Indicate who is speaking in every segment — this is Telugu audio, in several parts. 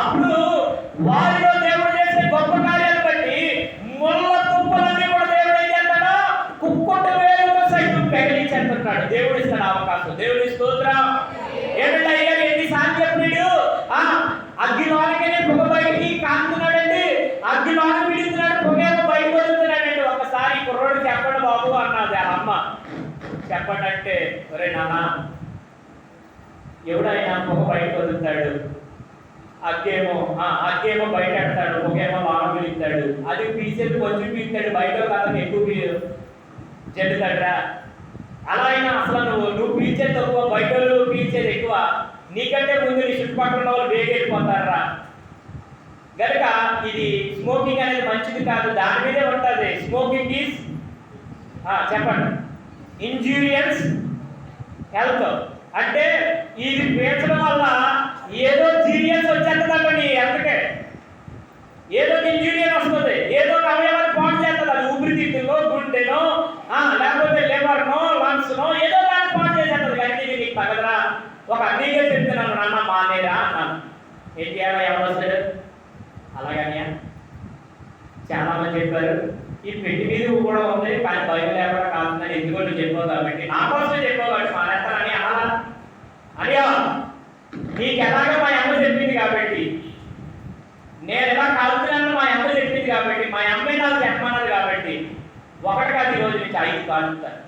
Speaker 1: అప్పుడు వారిలో దేవుడు చేసే గొప్ప కార్యాలు బట్టి ముళ్ళ తుప్పలన్నీ కూడా దేవుడు ఏం చేస్తాడు? కుక్కొట్ట వేలతో సైతం పెగిలించేస్తున్నాడు దేవుడు ఇస్తాడు అవకాశం. దేవుడి స్తోత్రం. ఏమిటి అయ్యా ఎన్ని సార్లు చెప్పినాడు. ఆ అగ్గిలోనకనే పొగ బయటికి కాంతున్నాడండి. అగ్గిలోన పిడుతున్నాడు పొగేత బయట వదులుతున్నాడండి. ఒకసారి కుర్రోడు చెప్పండి బాబు అన్నది ఆ అమ్మ చెప్పండి అంటే ఒరే నాన్న ఎవడైనా పొగ బయట వదులుతాడు? అగ్గేమో అక్కేమో అగ్గేమో బయట పెడతాడు ఒకేమో లోన పిలుస్తాడు. అది పీసెల్ కొంచెం పీస్తాడు బయట కాదని ఎక్కువ పీ చెల్లుతాడరా అలా అయినా అసలు నువ్వు నువ్వు పీల్చేది తక్కువ బయట పీల్చేది ఎక్కువ. నీకంటే ముందు నీ చుట్టుపక్కల వాళ్ళు వేగెళ్ళిపోతారా వెళ్ళిపోతారా గనుక ఇది స్మోకింగ్ అనేది మంచిది కాదు దాని మీదే ఉంటుంది. స్మోకింగ్ ఈజ్ చెప్పండి. ఇంజూరియన్స్ హెల్త్ అంటే ఇది పీల్చడం వల్ల ఏదో జీరియన్స్ వచ్చేస్తుందండి అందుకే ఏదో ఇంజూరియన్ వస్తుంది. ఏదో అవయవాలు పాటు చేస్తుంది అది ఊపిరితిత్తుల్లో గుండెనో లేకపోతే లివర్నో లంగ్స్నో ఏదో దాన్ని పాటు చేసేస్తుంది కానీ నీకు తగదరా. ఒక అన్నీగా చెప్తున్నాను నాన్న మానేరా అన్నాను ఏం చేయాలా ఎవరు వస్తాడు? అలాగనియా చాలా మంది చెప్పారు. ఈ పెట్టి మీద కూడా ఉంది కానీ భయం లేకుండా కాదుందని ఎందుకంటే చెప్పావు కాబట్టి. నా కోసమే చెప్పావు కాబట్టి మానేస్తానని అనాలా? అనియా నీకు ఎలాగో మా అమ్మ చెప్పింది కాబట్టి. నేను ఎలా కాలుతున్నాను మా అమ్మ చెప్పింది కాబట్టి మా అమ్మే నాకు చెప్పమన్నది కాబట్టి ఒకటి కాదు ఈరోజు రోజు నుంచి ఐదు కాలుతాను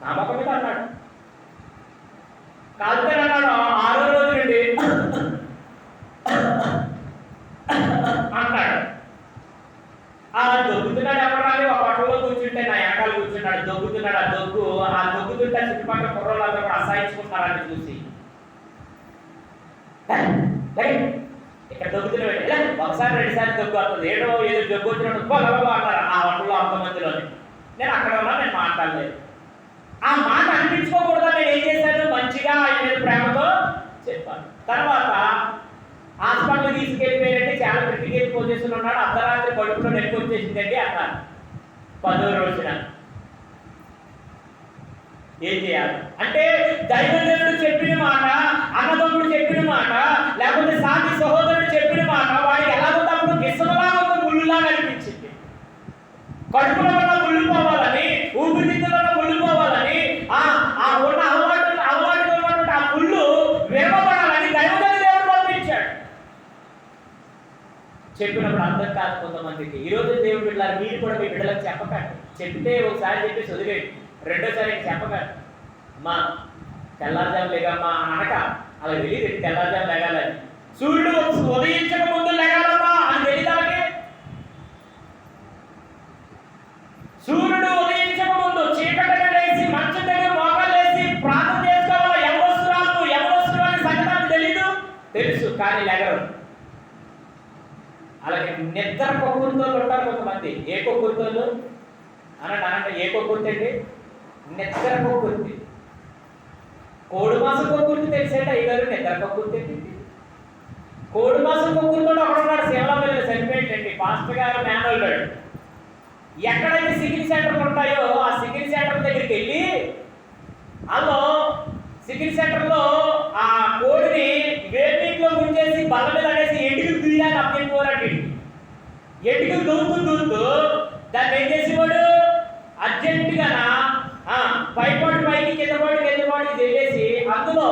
Speaker 1: నా మొక్క మీద అన్నాడు. కాలుతాను అన్నాడు ఆరో రోజు నుండి అంటాడు. ఆ దొక్కుతున్నాడు ఎవరాలి ఒక పట్టలో కూర్చుంటే నా వెనకాల కూర్చున్నాడు. దొక్కుతున్నాడు ఆ దొగ్గు ఆ దొగ్గుతుంటే చుట్టుపక్కల కుర్రోళ్ళందరూ కూడా అసహించుకుంటారని చూసి లే, ఇక్కడ దొక్కుతున్నాడు లే, ఒకసారి రెండు సార్లు దొక్కు వస్తుంది ఏడో ఏదో జబ్బు వచ్చినట్టు గొలగొల అంటారు. ఆ వంటలో అంతమందిలోనే నేను అక్కడ ఉన్నా నేను మాట్లాడలేదు. ఆ మాట అనిపించుకోకూడదు? నేను ఏం చేశాను? మంచిగా ఆయన మీద ప్రేమతో చెప్పాను. తర్వాత హాస్పిటల్ తీసుకెళ్ళిపోయారంటే చాలా క్రిటికల్ పొజిషన్ ఉన్నాడు. అర్ధరాత్రి కడుపులో నొప్పి వచ్చేసిందండి అన్నారు పదో రోజున. ఏం చేయాలి? అంటే దైవజనుడు చెప్పిన మాట అన్నదమ్ముడు చెప్పిన మాట లేకపోతే సాటి సహోదరు కడుపులో ఉన్న ముళ్ళిపోవాలని ఊపిరితిత్తులో ఉన్న ముళ్ళు ఆ ఆ ఉన్న అలవాటు అలవాటు ఉన్నటువంటి ఆ ముళ్ళు వేపబడాలని దైవజనుడు దేవుడు పంపించాడు. చెప్పినప్పుడు అర్థం కాదు కొంతమందికి. ఈరోజు దేవుడు బిడ్డలారు మీరు కూడా మీ బిడ్డలకు చెప్పకండి. చెప్తే ఒకసారి చెప్పి చదివేయండి రెండోసారి చెప్పకండి. మా తెల్లారుజాము లేక మా అనక అలా వెళ్ళి తెల్లారుజాము లేగాలని. సూర్యుడు ఉదయించక అలాగే నిద్ర కొక్కురుతో ఉంటారు కొంతమంది. ఏ కొక్కురుతోలు అనండి అనండి ఏ కొక్కుర్తి నిద్ర కొక్కుర్తి కోడి మాసం కొక్కుర్తి తెలిసేట అయ్యగారు నిద్ర కొక్కుర్తి కోడి మాసం కొక్కురుతో ఒకడున్నాడు శివలపల్లి చనిపోయిందండి పాస్టర్ గారు మేనల్ గారు. ఎక్కడైతే సికిల్ సెంటర్లు ఉంటాయో ఆ సికిల్ సెంటర్ దగ్గరికి వెళ్ళి అందులో సికిల్ సెంటర్లో ఆ కోడిని వేడి నీటిలో ముంచేసి బల్ల మీద అనేసి ఎంటికలు దుయ్యాలి అప్పచెప్పుకోవాలండి ఎంటికలు దూరుతూ దాన్ని ఏం చేసేవాడు? అర్జెంటుగా పైపాటు పైకి కింద పాటు కింద పాటు తెలియసి అందులో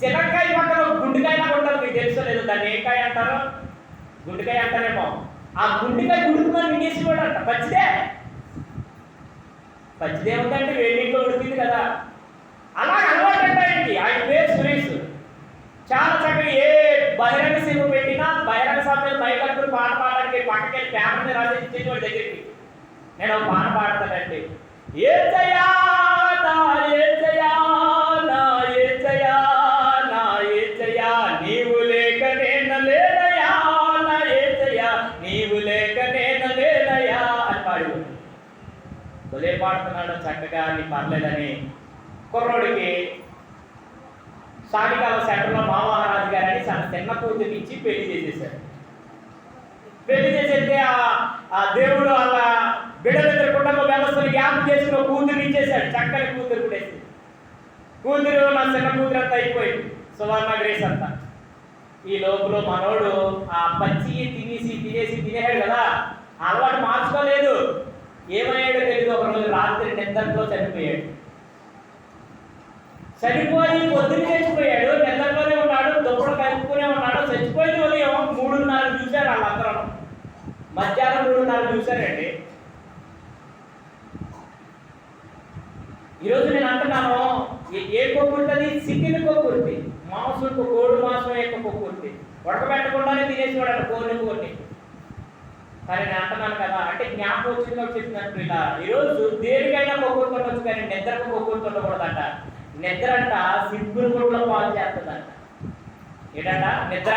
Speaker 1: శిలకాయ పక్కన గుండెకాయ లాగా ఉంటుంది మీకు తెలుసో లేదు దాన్ని ఏ కాయ అంటారు? గుండెకాయ అంటారేమో. ఆ గుండెకాయ గుడుకుని మింగేసేవాడు అంట పచ్చిదే? పచ్చిదే ఉందంటే వేడి ఉడికింది కదా. అలా అలవాటు అంటే ఆయనకి ఆయన పేరు సురేష్. చాలా చక్కగా ఏ బహిరంగ సినిమా బయట బహిరంగ సభలో మైకట్టుకుని పాట పాడడానికి పక్కకి వెళ్ళి పేపర్ మీద రాసి దగ్గరికి. నేను పాట పాడతానండి. ఏ జయా నా ఏ జయా నా ఏ జయా నా ఏ నీవు లేక నేను లేనయా నా ఏ జయా నీవు లేక నేను లేనయా అని పాడి భలే పాడుతున్నాడు చక్కగా నీ పర్లేదని కుర్రోడికి సానికాల సెంటర్లో మా మహారాజు గారిని చిన్న కూతురు ఇచ్చి పెళ్ళి చేసేసాడు పెళ్ళి చేసేస్తే ఆ దేవుడు వాళ్ళ బిడ్డలిద్దరు కుటుంబ వ్యవస్థను జ్ఞాపకం చేసుకుని కూతురు ఇచ్చేసాడు చక్కని కూతురు కూడా కూతురు నా చిన్న కూతురు అంతా అయిపోయింది. సువర్ణ గ్రేస్ అంతా. ఈ లోపల మనోడు ఆ పచ్చి తినేసి తినేసి తినేసాడు కదా. అలవాటు మార్చుకోలేదు. ఏమయ్యాడో తెలియదు ఒక రోజు రాత్రి నిద్రలో చనిపోయాడు. చనిపోయి పొద్దున్న చచ్చిపోయాడు నిద్రలోనే ఉన్నాడు దుప్పడు కలుపుకునే ఉన్నాడు చచ్చిపోయిన ఉదయం మూడున్నర చూశారు వాళ్ళందరూ మధ్యాహ్నం మూడున్నర చూశారండి. ఈరోజు నేను అంటున్నాను ఏ- ఏ ఉంటుంది? సిక్కిన ఉంది మాంసం కోడి మాంసం యొక్క కొక్కుర్తి ఉడకబెట్టకుండానే తినేసేవాడు కోడిని కోడిని కానీ నేను అంటున్నాను కదా అంటే జ్ఞాపకం వచ్చిందో చెప్పినట్టు ఇలా ఈరోజు దేనికైనా కొక్కు ఉండొచ్చు కానీ నిద్రకు కొక్కు ఉండకూడదంట నిద్ర అంట సిబ్బురు గుడ్లో పాలు చేస్తుందంట. ఏంటంట? నిద్ర?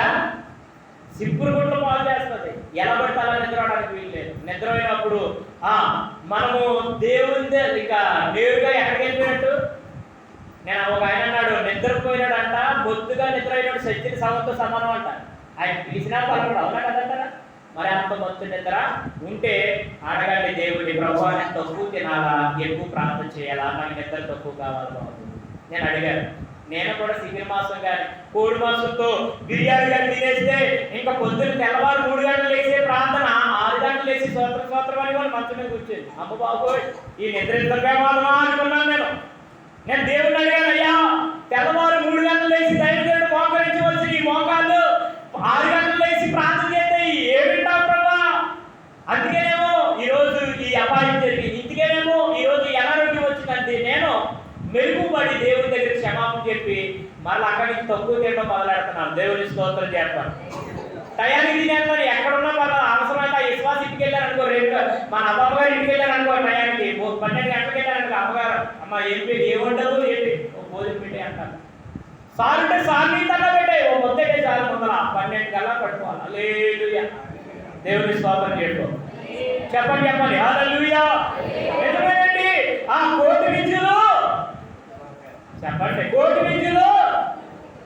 Speaker 1: సిబ్బురు గుడ్లు పాలు చేస్తుంది. ఎలా పడితే అలా నిద్ర అవడానికి వీలు లేదు. నిద్ర అయినప్పుడు ఆ మనము దేవుని ఇక నేరుగా ఎక్కడికి వెళ్ళిపోయినట్టు? నేను ఒక ఆయన అన్నాడు నిద్రపోయినాడు అంట బొత్తుగా నిద్ర అయినాడు శక్తిని సవంతో సమానం అంట. ఆయన పిలిచినా పలకడు అవునా కదంటారా మరి అంత మొత్తం నిద్ర ఉంటే అడగండి దేవుడి ప్రభావం తక్కువ తినాలా? ఎక్కువ ప్రార్థన చేయాలా? నాకు నిద్ర తక్కువ కావాలి నేను అడిగాను నేను కూడా సిగిరి మాసం కానీ కోడి మాసంతో బిర్యానీ కానీ తినేస్తే ఇంకా పొద్దున్న తెల్లవారు మూడు గంటలు వేసే ప్రాంతం ఆరు గంటలు వేసి స్వతంత్ర స్వతంత్రం అని వాళ్ళు మంచం మీద కూర్చొని అమ్మ బాబోయ్ ఈ నిద్ర ఇద్దరు వాళ్ళమా అనుకున్నాను నేను. నేను దేవుడిని అడిగాను అయ్యా తెల్లవారు మూడు గంటలు వేసి దైవదేవుడు మోకరించవలసి ఈ మోకాళ్ళు ఆరు గంటలు లేచి ప్రార్థన చేస్తే ఏమిటా ప్రభా అందుకేనేమో ఈరోజు ఈ అపాయం జరిగింది ఇందుకేనేమో ఈరోజు ఈ అనారోగ్యం వచ్చిందంటే నేను మెరుగుపడి దేవుడి దగ్గర క్షమాపణ చెప్పి మళ్ళీ అక్కడి నుంచి తక్కువ తినడం మొదలెడుతున్నాను. దేవుని స్తోత్రం చేస్తాను టయానికి తినేస్తాను ఎక్కడున్నా పర్వాలేదు అవసరమైతే ఆ విశ్వాస ఇంటికి వెళ్ళాను అనుకో రెండు మా అమ్మగారు గారు ఇంటికి వెళ్ళాను అనుకో టయానికి. పన్నెండు గంటలకు వెళ్ళాను అనుకో అమ్మగారు అమ్మ ఏంటి ఏముండదు ఏంటి? ఓ భోజనం పెట్టి అంటారు. సార్ అంటే సార్ నీ తన పెట్టే ఓ మొత్తకే చాలు ముందర. పన్నెండు కల్లా పట్టుకోవాలి లేదు దేవుని స్తోత్రం చేసుకో చెప్పండి చెప్పండి. హల్లెలూయా. నిజమేనండి ఆ కోతి చెప్పండి. కోటి విద్యలు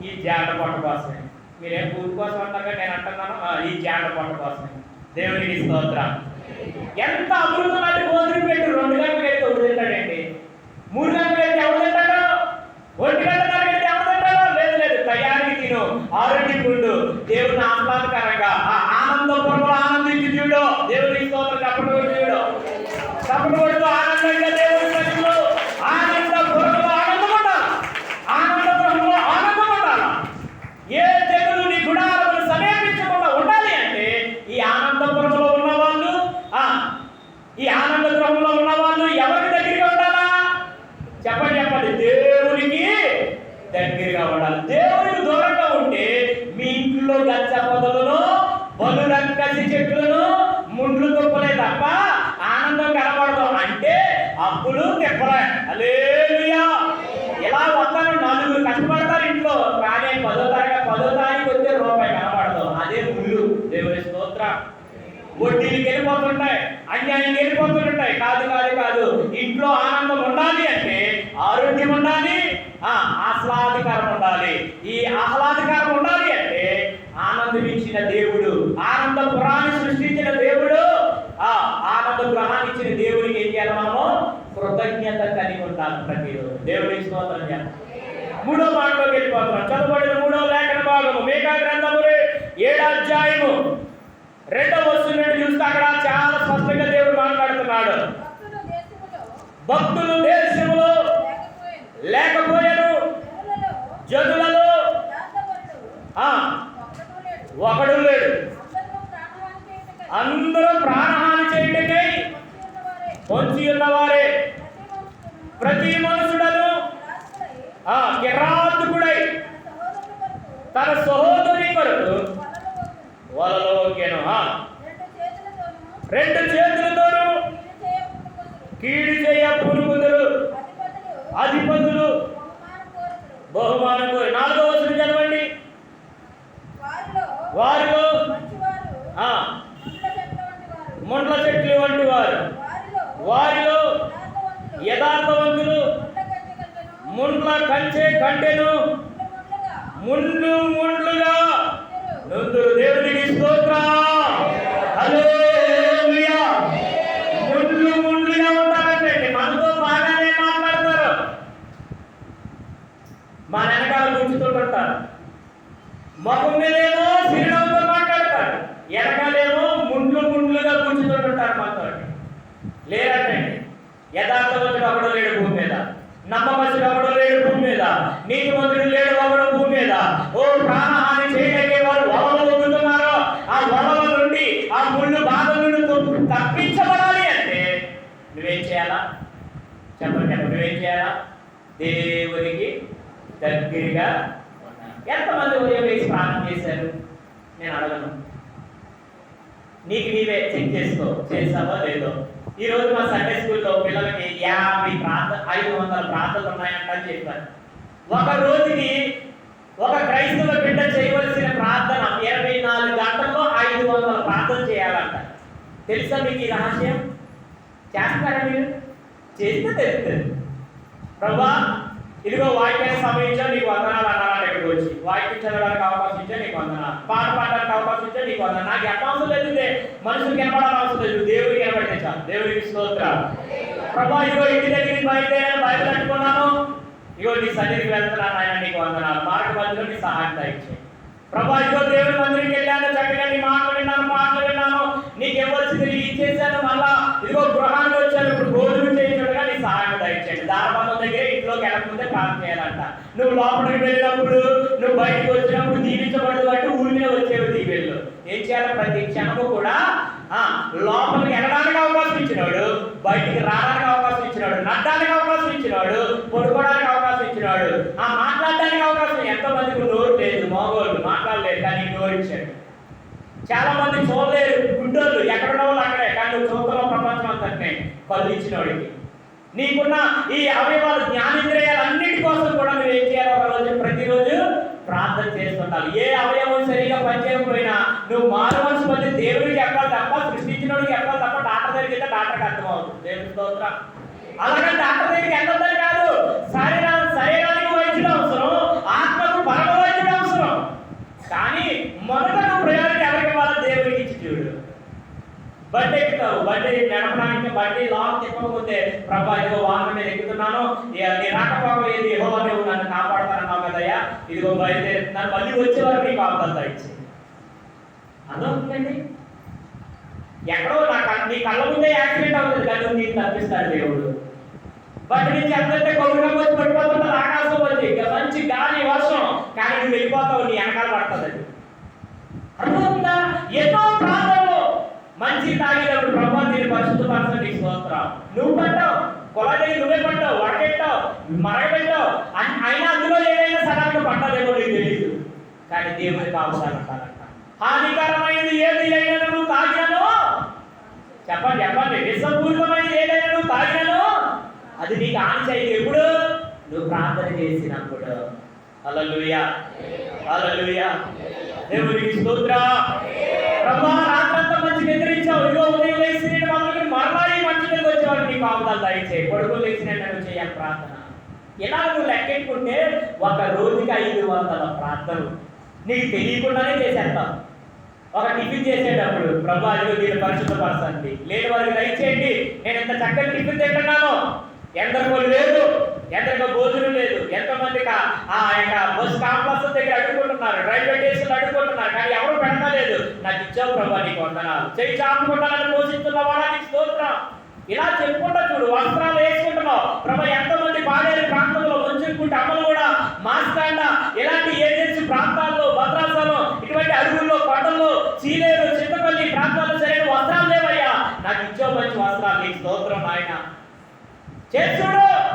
Speaker 1: ఈ జాడ పొట్ట కోసమే. మీరేం పూర్తి కోసం అంటారు నేను అంటున్నాను? ఈ జాడ పొట్ట కోసమే. దేవునికి స్తోత్రం. ఎంత అమృతం అంటే భోజనం పెట్టి రెండు గంటలు అయితే ఎవరు తింటాడండి? మూడు గంటలు అయితే ఎవరు తింటాడు? ఒంటి గంటలకు వెళ్తే ఎవరు తింటాడు? లేదు లేదు. తయారీ తిను. ఆరోగ్యం ఉండు దేవుని ఆహ్లాదకరంగా. ఆ ఆనందం పొడవు ఆనందించి చూడు దేవుని స్తోత్రం. చెప్పడం చూడు చెప్పడం ఆనందంగా దేవుని సన్నిధిలో ఆనంద పొరలో ఆనందం ఉండాలి ఆనంద పొరలో ఆనందం ఉండాలి ఏ తెగులు నీ గుడాలను సమీపించకుండా ఉండాలి అంటే ఈ ఆనందపురంలో ఉన్న వాళ్ళు ఆ ఈ ఆనంద గృహంలో ఉన్న వాళ్ళు ఎవరికి దగ్గరగా ఉండాలా చెప్పండి చెప్పండి దేవునికి దగ్గరగా ఉండాలి దేవునికి దూరంగా ఉంటే మీ ఇంట్లో గచ్చ పొదలను బలురంకసి చెట్లను ముండ్లు తుప్పలే తప్ప ఆనందం కనబడదు అంటే అప్పులు తిప్పలే అలేలుయా ఇలా వస్తాను నలుగురు కష్టపడతారు ఇంట్లో కానీ పదో తరగతి పదో తారీఖు వచ్చే రూపాయి కనబడదు అదే ముళ్ళు దేవుని స్తోత్రం వెళ్ళిపోతుంటాయి అన్యాయం వెళ్ళిపోతుంటాయి. కాదు కాదు కాదు. ఇంట్లో ఆనందం ఉండాలి అంటే ఆరోగ్యం ఉండాలి ఆ ఆహ్లాదకరం ఉండాలి. ఈ ఆహ్లాదకరం ఉండాలి అంటే ఆనందం ఇచ్చిన దేవుడు ఆనంద పురాన్ని సృష్టించిన దేవుడు ఆ ఆనంద గృహాన్ని ఇచ్చిన దేవుడికి ఏం చేయాలి మనము? కృతజ్ఞత కలిగి ఉండాలి ప్రతిరోజు. దేవుడి స్తోత్రం మూడో భాగంలోకి వెళ్ళిపోతున్నాం. చదువుబడిన మూడో లేఖన భాగము. మేఘా గ్రంథము ఏడాధ్యాయము రెండవ వస్తువు నుండి చూస్తే అక్కడ చాలా స్పష్టంగా దేవుడు మాట్లాడుతున్నాడు.
Speaker 2: భక్తులు దేశములో
Speaker 1: లేకపోయారు.
Speaker 2: జనులలో
Speaker 1: ఆ ఒకడు లేడు.
Speaker 2: అందరూ ప్రాణహాని
Speaker 1: చేయటమే
Speaker 2: పొంచి ఉన్నవారే. ప్రతి మనుషుడను కిరాతకుడై
Speaker 1: ఆ
Speaker 2: తన
Speaker 1: సహోదరి కొరకు
Speaker 2: వలలో
Speaker 1: వలలో
Speaker 2: ఒక్కెను.
Speaker 1: ఒక్కెను. ఆ
Speaker 2: రెండు చేతులతోనూ కీడు చేయ పురుగుదురు. అధిపతులు బహుమానం
Speaker 1: కోరి నాలుగో వచనం చదవండి
Speaker 2: వారిలో ముండ్ల చెట్ల వంటి వారు. వారిలో యథార్థవంతులు ముండ్ల కంచె
Speaker 1: కంటెను
Speaker 2: ముండ్ల ముండ్లుగా
Speaker 1: ముండ్లు దేవునికి స్తోత్రం. హల్లెలూయా. ముండ్లు ముండ్లుగా ఉంటారంటే మనతో బాగానే మాట్లాడతారు. మన వెనకాల కూర్చుతుంటారు ముఖం మీదేమో చిరునవ్వుతో మాట్లాడతారు. వెనకాలేమో ముండ్లు ముండ్లుగా కూర్చుంటుంటారు మనతో లేరంటండి యథార్థవంతుడు ఒకడు లేడు భూమి మీద. నమ్మకస్తుడు ఒకడు లేడు భూమి మీద. నీతిమంతుడు లేడు దగ్గరగా ఎంతమంది ఉదయం వేసి ప్రార్థన చేశారు? నేను అడగను. నీకు నీవే చెక్ చేసుకో. చేసావో లేదో? ఈ రోజు మా సండే స్కూల్లో పిల్లలకి యాభై ప్రాంత ఐదు వందల ప్రాంతాలు ఉన్నాయంట అని చెప్పారు. ఒక రోజుకి ఒక క్రైస్తవ బిడ్డ చేయవలసిన ప్రార్థన ఇరవై నాలుగు గంటల్లో ఐదు వందల ప్రార్థన చేయాలంట. తెలుసా మీకు ఈ రహస్యం? చేస్తారా మీరు? చేస్తే తెలుస్తుంది. ప్రభా ఇదిగో వాక్యాన్ని సమయించా నీకు వందనాలు అన్నాడు ఇక్కడికి వచ్చి? వాక్యం చదవడానికి అవకాశం ఇచ్చా నీకు వందనాలు. పాట పాడడానికి అవకాశం ఇచ్చా నీకు వందనాలు. నాకు ఎంత అవసరం లేదు ఇదే. మనుషులకు కనపడాలి అవసరం లేదు. దేవుడికి కనబడితే దేవుడికి స్తోత్ర ప్రభా ఇదిగో ఇంటి దగ్గరికి బయలుదేరాను బయట కట్టుకున్నాను ఇగో నీ సన్నిధికి వెళ్తున్నాను ఆయన నీకు వందనాలు. మార్గ మధ్యలో నీ సహాయం దయచేయి. ప్రభా ఇదిగో దేవుడి మందిరికి వెళ్ళాను. చక్కగా నీ మాటలు విన్నాను పాటలు విన్నాను. నీకు ఇవ్వాల్సింది నీకు ఇచ్చేసాను. మళ్ళా ఇదిగో గృహానికి వచ్చాను. ఇప్పుడు భోజనం చేయించడగా సహాయం దయచేయండి. దారబంధం దగ్గర ఇంట్లోకి వెళ్ళకపోతే ప్రార్థన చేయాలంట. నువ్వు లోపలికి వెళ్ళినప్పుడు నువ్వు బయటకు వచ్చినప్పుడు దీవించబడదు అంటే ఊరి మీద వచ్చేవి దీవెళ్ళు ఏం చేయాలి? ప్రతి క్షణము కూడా ఆ లోపలికి వెళ్ళడానికి అవకాశం ఇచ్చినాడు బయటికి రావడానికి అవకాశం ఇచ్చినాడు నడ్డానికి అవకాశం ఇచ్చినాడు పడుకోవడానికి అవకాశం ఇచ్చినాడు ఆ మాట్లాడడానికి అవకాశం ఎంతో మందికి నోరు లేదు మోగోళ్ళు మాట్లాడలేదు కానీ నోరు ఇచ్చాడు చాలా మంది చూడలేరు గుడ్డోళ్ళు ఎక్కడ వాళ్ళు అక్కడే కానీ నువ్వు చూస్తున్నావు ప్రపంచం అంతే కళ్ళు ఇచ్చినోడికి. నీకున్న ఈ అవయవాలు జ్ఞానేంద్రియాలన్నిటి కోసం కూడా నువ్వు ఏం చేయాలి ఒక రోజు ప్రతిరోజు ప్రార్థన చేస్తుండాలి ఏ అవయవం సరిగా పనిచేయకపోయినా నువ్వు మారు మనసు పొంది దేవుడికి చెప్పాలి తప్ప సృష్టించినోడికి చెప్పాలి తప్ప డాక్టర్ దగ్గరికి డాక్టర్కి అర్థమవుతుంది దేవుడి స్తోత్రం. అలాగే డాక్టర్ దగ్గరికి వెళ్ళొద్దని కాదు శరీరా శరీరానికి వైద్యుడు అవసరం ఆత్మకు పరమ వైద్యుడు అవసరం. కానీ మొదట నువ్వు ప్రయారిటీ ఎవరికి ఇవ్వాలో దేవుడికి ఇచ్చి చూడు బండి ఎక్కుతావు బండి నడపడానికి బండి లాంగ్ తిప్పకపోతే ప్రభా ఇదిగో వాహనం నేను ఎక్కుతున్నాను. నీ రాకపోకలు ఏది? యెహోవా నువ్వు నన్ను కాపాడుతానన్నావు కదయ్యా. ఇదిగో బయలుదేరుతున్నాను మళ్ళీ వచ్చే వరకు నీకు ఆపదంతా తగ్గించి అదవుతుందండి ఎక్కడో నా నీ కళ్ళ ముందే యాక్సిడెంట్ అవుతుంది కానీ నీకు తప్పిస్తాడు దేవుడు. బండి నుంచి అందరితే కొడుకుగా వచ్చి పడిపోతుంటారు ఆకాశం వచ్చి మంచి గాలి వర్షం. కానీ నువ్వు వెళ్ళిపోతావు నీ వెనకాల పడుతుంది అది అర్థమవుతుందా? ఎన్నో ప్రాంతం మంచి తాగినప్పుడు ప్రభా నేను పరిశుద్ధపరచండి నీకు స్తోత్రం. నువ్వు పడ్డావు కొలదగి నువ్వే పడ్డావు వడకెట్టావు మరగబెట్టావు. అయినా అందులో ఏదైనా సడన్గా పట్టాలేమో నీకు తెలియదు కానీ దేవుని అవసరం అంటారంట హానికరమైనది ఏది అయినా నువ్వు తాగినను? చెప్పండి చెప్పండి. విశ్వపూర్వమైనది ఏదైనా నువ్వు తాగినను? అది నీకు హాని చేయదు. ఎప్పుడు? నువ్వు ప్రార్థన చేసినప్పుడు. హల్లెలూయా. హల్లెలూయా. దేవునికి స్తోత్ర. ప్రభా రాత్రంతా మంచి నిద్రించావు. ఇదిగో ఉదయం లేచి నేను మొదలుకొని మరలా ఈ మంచి మీద వచ్చేవాడు నీకు ఆవుతాలు దయచేయి పడుకొని లేచినట్టు చేయాలి ప్రార్థన. ఇలా నువ్వు లెక్కెట్టుకుంటే ఒక రోజుకి ఐదు వందల ప్రార్థనలు. నీకు తెలియకుండానే చేసేస్తావు ఒక టిఫిన్ చేసేటప్పుడు ప్రభా అదిగో దీన్ని పరిశుద్ధపరచండి లేని వారికి దయచేయండి. నేను ఎంత చక్కని టిఫిన్ తింటున్నాను. ఎందరికో లేదు ఎందరికో భోజనం లేదు? ఎంతమంది కా- ఆ యొక్క బస్ కాంప్లెక్స్ దగ్గర అడుగుకుంటున్నారు రైల్వే స్టేషన్ అడుగుకుంటున్నారు కానీ ఎవరు పెడతలేదు? నాకు ఇచ్చావు ప్రభా నీకు వందనాలు. చేయి చాపుకుంటానని పోషిస్తున్న వాళ్ళ నీకు స్తోత్రం. ఇలా చెప్పుకుంటా చూడు వస్త్రాలు వేసుకుంటున్నావు. ప్రభా ఎంతమంది పాడేరు ప్రాంతంలో ఉంచుకుంటే అమ్మలు కూడా మాస్కాండ. ఇలాంటి ఏజెన్సీ ప్రాంతాల్లో భద్రాసనం ఇటువంటి అడవుల్లో కొండల్లో చీలేరు చింతపల్లి ప్రాంతాల్లో సరైన వస్త్రాలు లేవయ్యా. నాకు ఇచ్చావు మంచి వస్త్రాలు నీకు స్తోత్రం నాయన. చేస్తుడు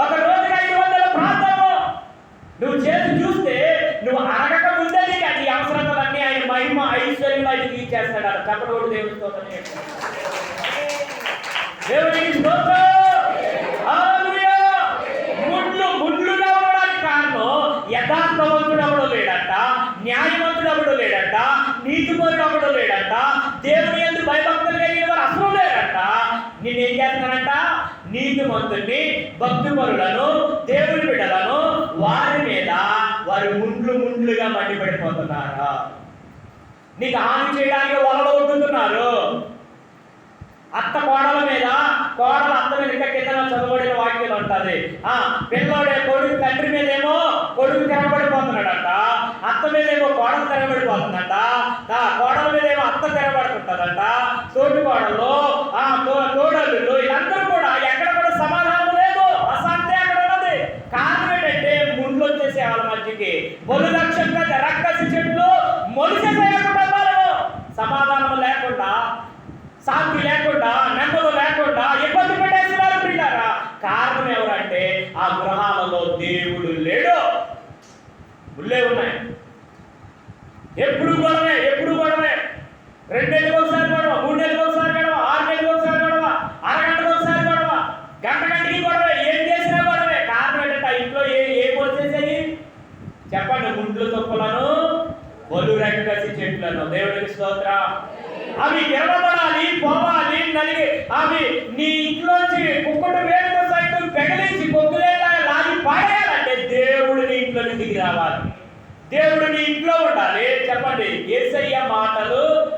Speaker 1: ఒక రోజుకి ఐదు వందల ప్రాంతము నువ్వు చేసి చూస్తే నువ్వు అరగక ముందే నీకు అది అవసరతలన్నీ ఆయన మహిమ ఐశ్వర్యం అయితే తీర్చేస్తాడు అది చెప్పడం దేవుని స్తోత్రం చేస్తాడు. దేవునికి స్తోత్రం. ముడ్లు ముళ్ళు ముళ్ళుగా ఉండడానికి కారణం యథార్థవంతుడు ఎవడో లేడంట న్యాయవంతుడు ఎవడో లేడంట నీతిపరుడు ఎవడో లేడంట దేవుని ఎందుకు భయభక్తులు కలిగిన వారు అసలు లేరంట. నేనేం చేస్తానంట నీతిమంతుల్ని భక్తిపరులను దేవుని బిడ్డలను వారి మీద వారి ముండ్లు ముండ్లుగా మండిపడిపోతున్నారు. నీకు హాని చేయడానికి వలలో ఉంటున్నారు అత్త కోడల మీద కోడల అత్త మీద ఇంకా కింద చదవబడిన వాక్యం ఉంటుంది ఆ పిల్లోడే కొడుకు తండ్రి మీదేమో కొడుకు తిరగబడిపోతున్నాడంట అత్త మీదేమో కోడలు తిరగబడిపోతుందంట ఆ కోడల మీదేమో అత్త తిరగబడుతుంటదంట తోటి కోడలు ఆ తోడలు ఇదంతా వీళ్ళందరూ కూడా ఎక్కడ కూడా సమాధానం లేదు అశాంతి అక్కడ ఉన్నది కారణం ఏంటంటే ముండ్లు వచ్చేసే వాళ్ళ మధ్యకి బొలు లక్ష్యంగా రక్కసి చెట్లు మొలిసేసే కుటుంబాలను సమాధానం లేకుండా శాంతి లేకుండా నెమ్మది లేకుండా ఇబ్బంది పెట్టేస్తున్నారు పిల్లారా కారణం ఎవరంటే ఆ గృహాలలో దేవుడు లేడు. ముళ్ళే ఉన్నాయి. ఎప్పుడు గొడవే ఎప్పుడు గొడవే రెండు నెలలకు ఒకసారి గొడవ మూడు నెలలకు ఒకసారి గొడవ ఆరు నెలలకు ఒకసారి గొడవ అరగంటకు ఒకసారి గొడవ గంట గంటకి గొడవ ఏం చేసినా గొడవే కారణం ఏంటంటే ఆ ఇంట్లో ఏ ఏ వచ్చేసేది చెప్పండి ముండ్లు తొక్కులను ఒలు రెక్కసి దేవుడికి స్తోత్ర. అవి తిరగబడాలి పోవాలి నలిగి. అవి నీ ఇంట్లోంచి కుక్కడు వేడుక సైతం పెగలించి కొక్కులేలా లాగి పాడేయాలంటే దేవుడు నీ ఇంట్లో దిగి రావాలి. దేవుడు నీ ఇంట్లో ఉండాలి. చెప్పండి ఏసయ్య మాటలు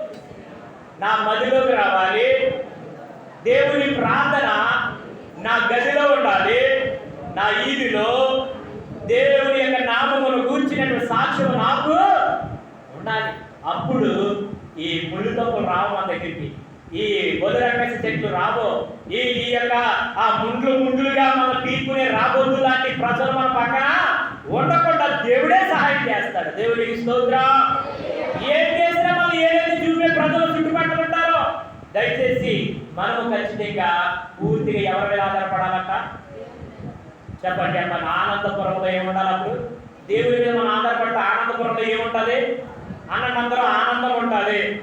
Speaker 1: నా మదిలోకి రావాలి. దేవుని ప్రార్థన నా గదిలో ఉండాలి. నా ఈదిలో దేవుని యొక్క నామమును గూర్చినటువంటి సాక్ష్యం నాకు ఉండాలి. అప్పుడు ఈ ముళ్ళుతొక్కలు రావు మన దగ్గరికి. ఈ బొదురకసి చెట్లు రాబో ఈ ఈ యొక్క ఆ ముండ్లు ముండ్లుగా మన పీకునే రాబోదు లాంటి ప్రజలు మన పక్కన ఉండకుండా దేవుడే సహాయం చేస్తాడు. దేవుడికి స్తోత్రం. ఏం చేసినా మనం ఏదైతే చూపే ప్రజలు చుట్టుపక్కల ఉంటారో దయచేసి మనము ఖచ్చితంగా పూర్తిగా ఎవరి మీద ఆధారపడాలంట? చెప్పండి మన ఆనందపురంలో ఏముండాలి అప్పుడు? దేవుడి మీద మనం ఆధారపడితే ఆనందపురంలో ఏముంటది అన్నందరూ ఆనందం ఉంటది.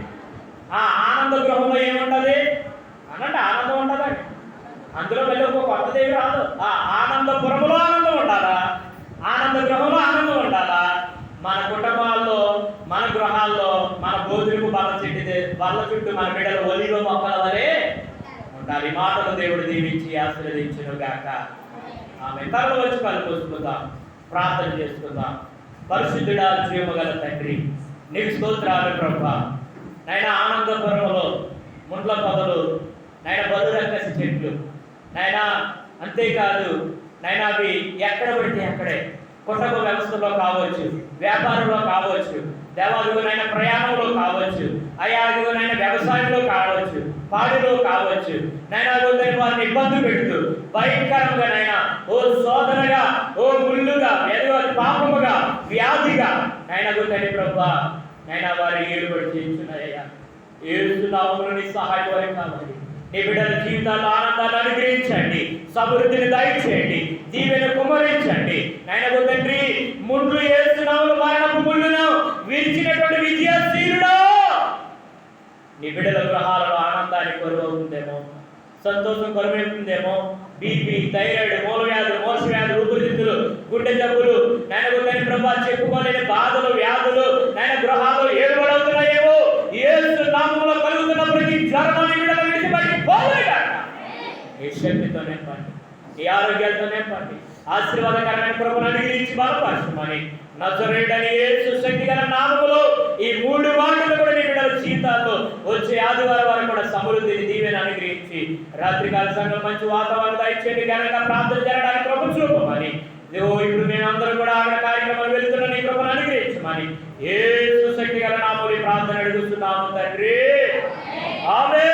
Speaker 1: ఆ ఆనంద గృహంలో ఏముంటది? అనంటే ఆనందం ఉంటుందా? అందులో మళ్ళీ ఒక కొత్త దేవి రాదు. ఆ ఆనందపురంలో ఆనందం ఉండాలా? ఆనంద గృహంలో ఆనందం ఉండాలా? మన కుటుంబాల్లో మన గృహాల్లో మన భోజనకు బల్ల చెట్టు బల్ల చుట్టూ మన బిడ్డలు ఒలివ మొక్కల వలె ఉండాలి. మాటలు దేవుడు దీవించి ఆశీర్వదించను గాక. ఆమె తరలు వచ్చి కలుపుకుందాం ప్రార్థన చేసుకుందాం. పరిశుద్ధుడా జీవగల తండ్రి నీకు స్తోత్రాలు ప్రభా. నైనా ఆనందపురంలో ముండ్ల పొదలు నైనా బదురక్కసి చెట్లు నైనా అంతేకాదు నైనా అవి ఎక్కడ పడితే అక్కడే. కుటుంబ వ్యవస్థలో కావచ్చు వ్యాపారంలో కావచ్చు దేవాదిగునైన ప్రయాణంలో కావచ్చు అయాదిగునైన వ్యవసాయంలో కావచ్చు పాడిలో కావచ్చు నైనా అదుగునైన వారిని ఇబ్బంది పెడుతూ భయంకరంగా నైనా ఓ శోధనగా ఓ ముళ్ళుగా ఏదో పాపముగా వ్యాధిగా నైనా గుండని ప్రభా నైనా వారి ఏడుబడి చేయించున్నాయ్యా ఏడుస్తున్నాము నీ సహాయం కావాలి నీ బిడ్డల జీవితాల్లో ఆనందాన్ని అనుగ్రహించండి సమృద్ధిని దయచేయండి దీవెన కుమరించండి నాయన తండ్రి ముండ్లు ఏస్తున్నాము మరణపు ముళ్ళును విరిచినటువంటి విద్యాశీలుడు. నీ బిడ్డల గృహాలలో ఆనందాన్ని కొరువవుతుందేమో సంతోషం కొరవవుతుందేమో బీపీ థైరాయిడ్ మూల వ్యాధులు మోస వ్యాధులు ఊపిరితిత్తులు గుండె జబ్బులు. నాయన తండ్రి ప్రభా చెప్పుకోలేని బాధలు వ్యాధులు నాయన గృహాలు శక్తితో నింపండి ఈ ఆరోగ్యాలతో నింపండి ఆశీర్వాదకరమైన కృపను అనుగ్రహించి బలపరచమని నజరేడని యేసు శక్తి గల నామములో ఈ మూడు మాటలు కూడా నీ బిడ్డల జీవితాల్లో వచ్చే ఆదివారం వారు కూడా సమృద్ధిని దీవెన అనుగ్రహించి రాత్రికాల సంఘం మంచి వాతావరణం దయచేయండి. ఘనంగా ప్రార్థన జరగడానికి కృప చూపమని. ఇదిగో ఇప్పుడు మేమందరం కూడా ఆవిడ కార్యక్రమాలు వెళ్తున్న నీ కృపను అనుగ్రహించమని యేసు శక్తి గల నామములు ప్రార్థన అడుగుతున్నాము తండ్రి. ఆమె